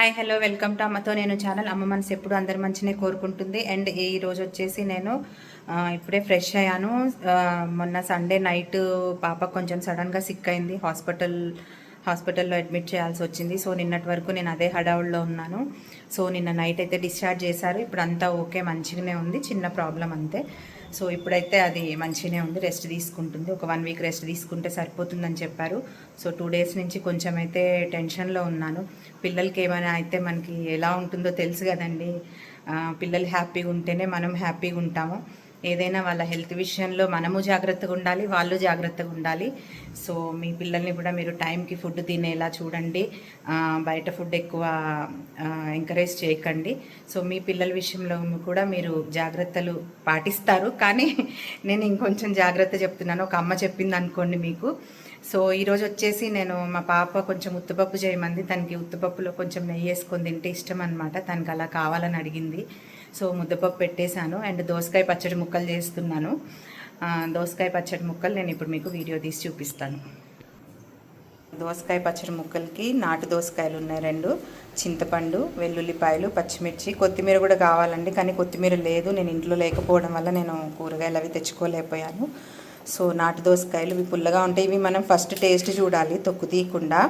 Hi hello welcome to అమ్మతో నేను channel అమ్మ మనసు ఎప్పుడు అందరి మంచినే కోరుకుంటుంది. అండ్ ఈ రోజు వచ్చేసి నేను ఇప్పుడే ఫ్రెష్ అయ్యాను. మొన్న సండే నైట్ పాప కొంచెం సడన్గా సిక్ అయింది. హాస్పిటల్ హాస్పిటల్లో అడ్మిట్ చేయాల్సి వచ్చింది. సో నిన్నటి వరకు నేను అదే హడావుల్లో ఉన్నాను. సో నిన్న నైట్ అయితే డిశ్చార్జ్ చేశారు. ఇప్పుడు అంతా ఓకే మంచిగానే ఉంది. చిన్న ప్రాబ్లం అంతే. సో ఇప్పుడైతే అది మంచిగానే ఉంది. రెస్ట్ తీసుకుంటుంది. ఒక వన్ వీక్ రెస్ట్ తీసుకుంటే సరిపోతుందని చెప్పారు. సో టూ డేస్ నుంచి కొంచెం అయితే టెన్షన్లో ఉన్నాను. పిల్లలకి ఏమైనా అయితే మనకి ఎలా ఉంటుందో తెలుసు కదండి. పిల్లలు హ్యాపీగా ఉంటేనే మనం హ్యాపీగా ఉంటాము. ఏదైనా వాళ్ళ హెల్త్ విషయంలో మనము జాగ్రత్తగా ఉండాలి వాళ్ళు జాగ్రత్తగా ఉండాలి. సో మీ పిల్లల్ని కూడా మీరు టైంకి ఫుడ్ తినేలా చూడండి. బయట ఫుడ్ ఎక్కువ ఎంకరేజ్ చేయకండి. సో మీ పిల్లల విషయంలో కూడా మీరు జాగ్రత్తలు పాటిస్తారు. కానీ నేను ఇంకొంచెం జాగ్రత్త చెప్తున్నాను. ఒక అమ్మ చెప్పింది అనుకోండి మీకు. సో ఈరోజు వచ్చేసి నేను మా పాప కొంచెం ఉత్తుపప్పు చేయమంది. తనకి ఉత్తుపప్పులో కొంచెం నెయ్యి వేసుకొని తింటే ఇష్టం అనమాట తనకి అలా కావాలని అడిగింది. సో ముద్దపప్పు పెట్టేశాను అండ్ దోసకాయ పచ్చడి ముక్కలు చేస్తున్నాను. దోసకాయ పచ్చడి ముక్కలు నేను ఇప్పుడు మీకు వీడియో తీసి చూపిస్తాను. దోసకాయ పచ్చడి ముక్కలకి నాటు దోసకాయలు ఉన్నాయి రెండు. చింతపండు వెల్లుల్లిపాయలు పచ్చిమిర్చి కొత్తిమీర కూడా కావాలండి కానీ కొత్తిమీర లేదు. నేను ఇంట్లో లేకపోవడం వల్ల నేను కూరగాయలు అవి తెచ్చుకోలేకపోయాను. సో నాటు దోసకాయలు ఇవి పుల్లగా ఉంటాయి. ఇవి మనం ఫస్ట్ టేస్ట్ చూడాలి తొక్కు తీయకుండా.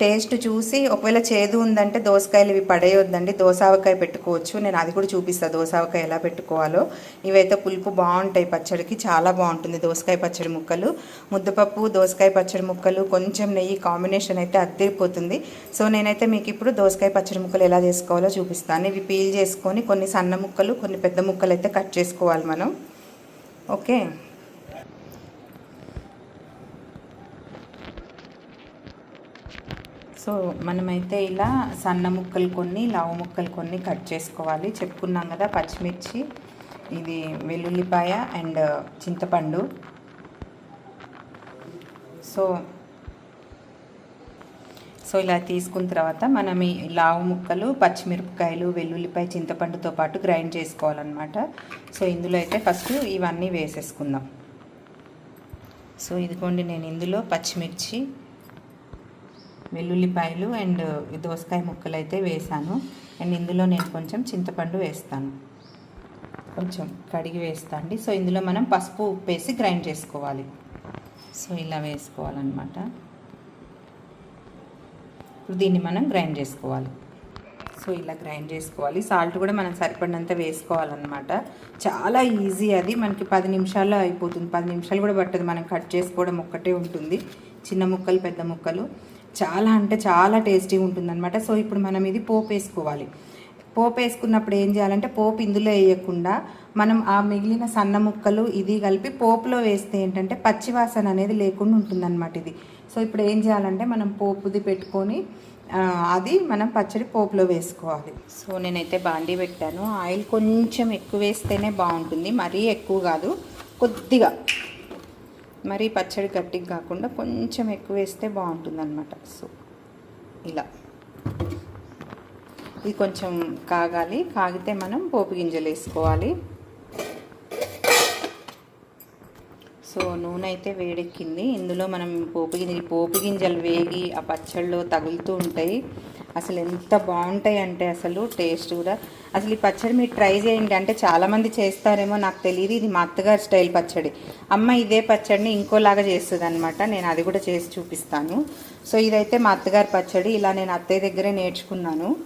టేస్ట్ చూసి ఒకవేళ చేదు ఉందంటే దోసకాయలు ఇవి పడేయొద్దండి. దోసావకాయ పెట్టుకోవచ్చు. నేను అది కూడా చూపిస్తాను దోసావకాయ ఎలా పెట్టుకోవాలో. ఇవైతే పులుపు బాగుంటాయి పచ్చడికి. చాలా బాగుంటుంది దోసకాయ పచ్చడి ముక్కలు. ముద్దపప్పు దోసకాయ పచ్చడి ముక్కలు కొంచెం నెయ్యి కాంబినేషన్ అయితే అద్దరిపోతుంది. సో నేనైతే మీకు ఇప్పుడు దోసకాయ పచ్చడి ముక్కలు ఎలా చేసుకోవాలో చూపిస్తాను. ఇవి పీల్ చేసుకొని కొన్ని సన్న ముక్కలు కొన్ని పెద్ద ముక్కలు అయితే కట్ చేసుకోవాలి మనం. ఓకే? సో మనమైతే ఇలా సన్న ముక్కలు కొన్ని లావు ముక్కలు కొన్ని కట్ చేసుకోవాలి. చెప్పుకున్నాం కదా పచ్చిమిర్చి ఇది వెల్లుల్లిపాయ అండ్ చింతపండు. సో సో ఇలా తీసుకున్న తర్వాత మనం ఈ లావు ముక్కలు పచ్చిమిరపకాయలు వెల్లుల్లిపాయ చింతపండుతో పాటు గ్రైండ్ చేసుకోవాలన్నమాట. సో ఇందులో అయితే ఫస్ట్ ఇవన్నీ వేసేసుకుందాం. సో ఇదిగోండి నేను ఇందులో పచ్చిమిర్చి వెల్లుల్లిపాయలు అండ్ దోసకాయ ముక్కలు అయితే వేసాను. అండ్ ఇందులో నేను కొంచెం చింతపండు వేస్తాను. కొంచెం కడిగి వేస్తాండి సో ఇందులో మనం పసుపు ఉప్పు వేసి గ్రైండ్ చేసుకోవాలి. సో ఇలా వేసుకోవాలన్నమాట. ఇప్పుడు దీన్ని మనం గ్రైండ్ చేసుకోవాలి. సో ఇలా గ్రైండ్ చేసుకోవాలి. సాల్ట్ కూడా మనం సరిపడినంత వేసుకోవాలన్నమాట. చాలా ఈజీ అది. మనకి పది నిమిషాల్లో అయిపోతుంది. పది నిమిషాలు కూడా పట్టదు. మనం కట్ చేసుకోవడం ఒక్కటే ఉంటుంది. చిన్న ముక్కలు పెద్ద ముక్కలు. చాలా అంటే చాలా టేస్టీగా ఉంటుందన్నమాట. సో ఇప్పుడు మనం ఇది పోపు వేసుకోవాలి. పోపు వేసుకున్నప్పుడు ఏం చేయాలంటే పోపు ఇందులో వేయకుండా మనం ఆ మిగిలిన సన్న ముక్కలు ఇది కలిపి పోపులో వేస్తే ఏంటంటే పచ్చివాసన అనేది లేకుండా ఉంటుందన్నమాట ఇది. సో ఇప్పుడు ఏం చేయాలంటే మనం పోపుది పెట్టుకొని అది మనం పచ్చడి పోపులో వేసుకోవాలి. సో నేనైతే బాండీ పెట్టాను. ఆయిల్ కొంచెం ఎక్కువ వేస్తేనే బాగుంటుంది. మరీ ఎక్కువ కాదు. కొద్దిగా మరీ పచ్చడి గట్టిగా కాకుండా కొంచెం ఎక్కువ వేస్తే బాగుంటుంది అనమాట సో ఇలా. ఇది కొంచెం కాగాలి. కాగితే మనం పోపు గింజలు వేసుకోవాలి. సో నూనె అయితే వేడెక్కింది. ఇందులో మనం పోపు గింజలు పోపు గింజలు వేగి ఆ పచ్చళ్ళు తగులుతూ ఉంటాయి. అసలు ఎంత బాగుంటాయి అంటే అసలు టేస్ట్ కూడా. అసలు ఈ పచ్చడి మీరు ట్రై చేయండి. అంటే చాలామంది చేస్తారేమో నాకు తెలియదు. ఇది మా అత్తగారి స్టైల్ పచ్చడి. అమ్మ ఇదే పచ్చడిని ఇంకోలాగా చేస్తుంది అనమాట నేను అది కూడా చేసి చూపిస్తాను. సో ఇదైతే మా అత్తగారి పచ్చడి. ఇలా నేను అత్తయ్య దగ్గరే నేర్చుకున్నాను.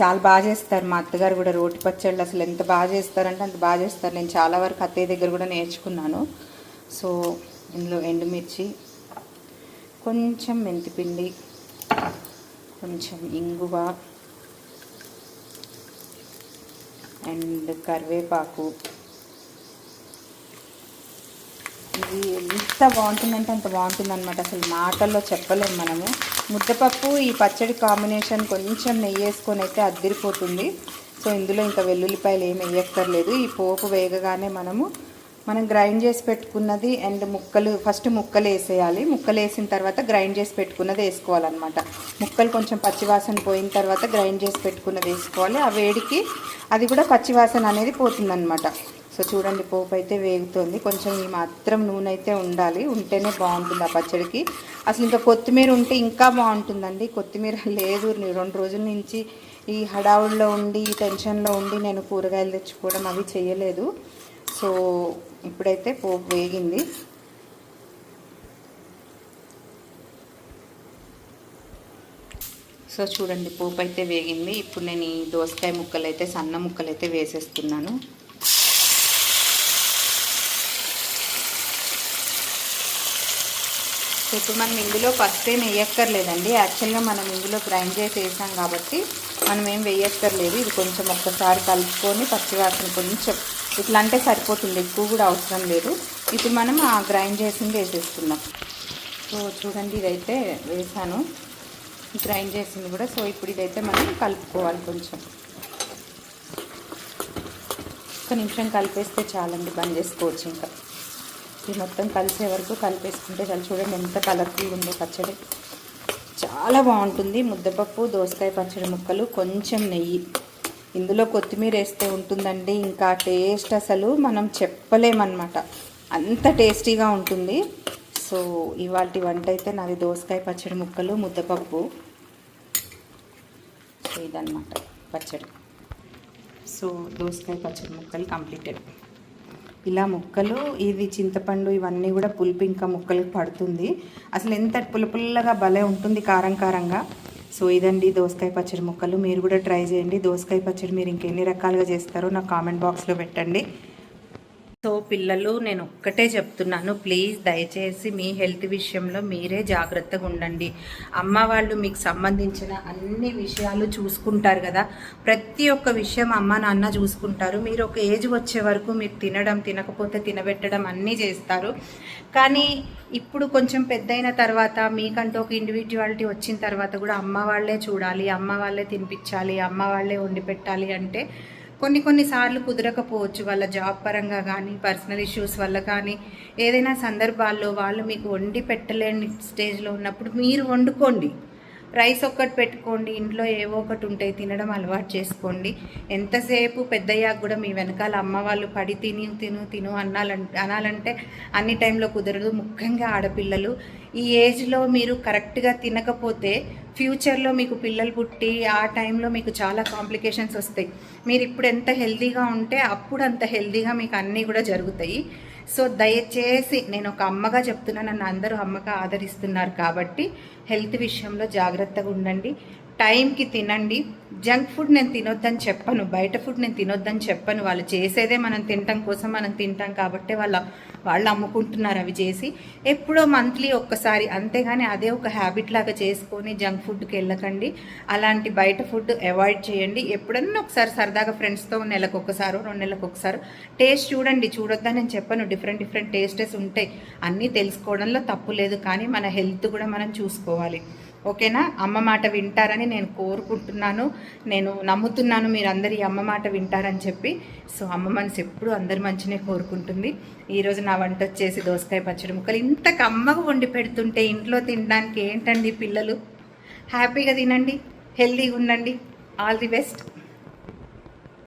చాలా బాగా చేస్తారు మా అత్తగారు కూడా. రోటి పచ్చళ్ళు అసలు ఎంత బాగా చేస్తారంటే అంత బాగా చేస్తారు. నేను చాలా వరకు అత్తయ్య దగ్గర కూడా నేర్చుకున్నాను. సో ఇందులో ఎండుమిర్చి కొంచెం మెంతిపిండి కొంచెం ఇంగువ అండ్ కరివేపాకు. ఇది ఎంత బాగుంటుందంటే అంత బాగుంటుంది అనమాట అసలు మాటల్లో చెప్పలేము మనము. ముద్దపప్పు ఈ పచ్చడి కాంబినేషన్ కొంచెం నెయ్యి వేసుకొని అయితే అద్దిరిపోతుంది. సో ఇందులో ఇంకా వెల్లుల్లిపాయలు ఏమి వేయక్కర్లేదు. ఈ పోపు వేగగానే మనము మనం గ్రైండ్ చేసి పెట్టుకున్నది అండ్ ముక్కలు ఫస్ట్ ముక్కలు వేసేయాలి. ముక్కలు వేసిన తర్వాత గ్రైండ్ చేసి పెట్టుకున్నది వేసుకోవాలన్నమాట. ముక్కలు కొంచెం పచ్చివాసన పోయిన తర్వాత గ్రైండ్ చేసి పెట్టుకున్నది వేసుకోవాలి. ఆ వేడికి అది కూడా పచ్చివాసన అనేది పోతుందన్నమాట. సో చూడండి పోపు అయితే వేగుతుంది. కొంచెం ఈ మాత్రం నూనె అయితే ఉండాలి. ఉంటేనే బాగుంటుంది ఆ పచ్చడికి. అసలు ఇంకా కొత్తిమీర ఉంటే ఇంకా బాగుంటుందండి. కొత్తిమీర లేదు. రెండు రోజుల నుంచి ఈ హడావుల్లో ఉండి ఈ టెన్షన్లో ఉండి నేను కూరగాయలు తెచ్చుకోవడం అవి చేయలేదు. సో ఇప్పుడైతే పోపు వేగింది. సో చూడండి పోపు అయితే వేగింది. ఇప్పుడు నేను ఈ దోసకాయ ముక్కలు అయితే సన్న ముక్కలు అయితే వేసేస్తున్నాను. సో ఇప్పుడు మనం ఇందులో ఫస్ట్ ఏం వేయక్కర్లేదండి. యాక్చువల్గా మనం ఇందులో గ్రైండ్ చేసి వేసాం కాబట్టి మనం ఏం వేయక్కర్లేదు. ఇది కొంచెం ఒక్కసారి కలుపుకొని పచ్చివాసన కొంచెం ఇట్లా అంటే సరిపోతుంది ఎక్కువ కూడా అవసరం లేదు. ఇప్పుడు మనం ఆ గ్రైండ్ చేసింది వేసేసుకుందాం. సో చూడండి ఇదైతే వేసాను. గ్రైండ్ చేసింది కూడా సో ఇప్పుడు ఇదైతే మనం కలుపుకోవాలి కొంచెం. ఒక నిమిషం కలిపేస్తే చాలండి బంద్ చేసుకోవచ్చు ఇంకా. ఇది మొత్తం కలిసే వరకు కలిపేసుకుంటే చాలా. చూడండి ఎంత కలర్ఫుల్ ఉందో పచ్చడి. చాలా బాగుంటుంది. ముద్దపప్పు దోసకాయ పచ్చడి ముక్కలు కొంచెం నెయ్యి. ఇందులో కొత్తిమీర వేస్తే ఉంటుందండి. ఇంకా టేస్ట్ అసలు మనం చెప్పలేమన్నమాట. అంత టేస్టీగా ఉంటుంది. సో ఇవాళ వంట అయితే నాది దోసకాయ పచ్చడి ముక్కలు ముద్దపప్పు. సో ఇదన్నమాట పచ్చడి. సో దోసకాయ పచ్చడి ముక్కలు కంప్లీటెడ్. ఇలా ముక్కలు ఇది చింతపండు ఇవన్నీ కూడా పులుపు ఇంకా ముక్కలు పడుతుంది. అసలు ఎంత పుల్లపుల్లగా భలే ఉంటుంది కారం కారంగా. సో ఇదండి దోసకాయ పచ్చడి ముక్కలు. మీరు కూడా ట్రై చేయండి. దోసకాయ పచ్చడి మీరు ఇంకెన్ని రకాలుగా చేస్తారో నాకు కామెంట్ బాక్స్లో పెట్టండి. సో పిల్లలు నేను ఒక్కటే చెప్తున్నాను. ప్లీజ్ దయచేసి మీ హెల్త్ విషయంలో మీరే జాగ్రత్తగా ఉండండి. అమ్మ వాళ్ళు మీకు సంబంధించిన అన్ని విషయాలు చూసుకుంటారు కదా. ప్రతి ఒక్క విషయం అమ్మ నాన్న చూసుకుంటారు. మీరు ఒక ఏజ్ వచ్చే వరకు మీరు తినడం తినకపోతే తినబెట్టడం అన్నీ చేస్తారు. కానీ ఇప్పుడు కొంచెం పెద్దయిన తర్వాత మీకంటూ ఒక ఇండివిజువాలిటీ వచ్చిన తర్వాత కూడా అమ్మ వాళ్ళే చూడాలి అమ్మ వాళ్ళే తినిపించాలి అమ్మ వాళ్ళే వండి పెట్టాలి అంటే కొన్ని కొన్నిసార్లు కుదరకపోవచ్చు వాళ్ళ జాబ్ పరంగా కానీ పర్సనల్ ఇష్యూస్ వల్ల కానీ. ఏదైనా సందర్భాల్లో వాళ్ళు మీకు వండి పెట్టలేని స్టేజ్లో ఉన్నప్పుడు మీరు వండుకోండి. రైస్ ఒక్కటి పెట్టుకోండి ఇంట్లో ఏవో ఒకటి ఉంటాయి తినడం అలవాటు చేసుకోండి. ఎంతసేపు పెద్దయ్యాక కూడా మీ వెనకాల అమ్మ వాళ్ళు పడి తిని తిను తిను అనాలంటే అనాలంటే అన్ని టైంలో కుదరదు. ముఖ్యంగా ఆడపిల్లలు. ఈ ఏజ్లో మీరు కరెక్ట్గా తినకపోతే ఫ్యూచర్లో మీకు పిల్లలు పుట్టి ఆ టైంలో మీకు చాలా కాంప్లికేషన్స్ వస్తాయి. మీరు ఇప్పుడు ఎంత హెల్తీగా ఉంటే అప్పుడు అంత హెల్తీగా మీకు అన్నీ కూడా జరుగుతాయి. సో దయచేసి నేను ఒక అమ్మగా చెప్తున్నాను నన్ను అందరూ అమ్మగా ఆదరిస్తున్నారు కాబట్టి హెల్త్ విషయంలో జాగ్రత్తగా ఉండండి. టైంకి తినండి. జంక్ ఫుడ్ నేను తినొద్దని చెప్పను. బయట ఫుడ్ నేను తినొద్దని చెప్పను. వాళ్ళు చేసేదే మనం తినటం కోసం మనం తింటాం కాబట్టి వాళ్ళ వాళ్ళు అమ్ముకుంటున్నారు అవి చేసి. ఎప్పుడో మంత్లీ ఒక్కసారి అంతేగాని అదే ఒక హ్యాబిట్ లాగా చేసుకొని జంక్ ఫుడ్కి వెళ్ళకండి. అలాంటి బయట ఫుడ్ అవాయిడ్ చేయండి. ఎప్పుడన్నా ఒకసారి సరదాగా ఫ్రెండ్స్తో నెలకు ఒకసారి రెండు నెలలకు ఒకసారి టేస్ట్ చూడండి. చూడొద్దని నేను చెప్పను. డిఫరెంట్ డిఫరెంట్ టేస్టెస్ ఉంటాయి. అన్నీ తెలుసుకోవడంలో తప్పు లేదు. కానీ మన హెల్త్ కూడా మనం చూసుకోవాలి. ఓకేనా? అమ్మ మాట వింటారని నేను కోరుకుంటున్నాను. నేను నమ్ముతున్నాను మీరు అందరు ఈ అమ్మ మాట వింటారని చెప్పి. సో అమ్మ మనసు ఎప్పుడు అందరి మంచినే కోరుకుంటుంది. ఈరోజు నా వంట వచ్చేసి దోసకాయ పచ్చడి ముక్కలు. ఇంత కమ్మగా వండి పెడుతుంటే ఇంట్లో తినడానికి ఏంటండి పిల్లలు? హ్యాపీగా తినండి హెల్తీగా ఉండండి. All the best.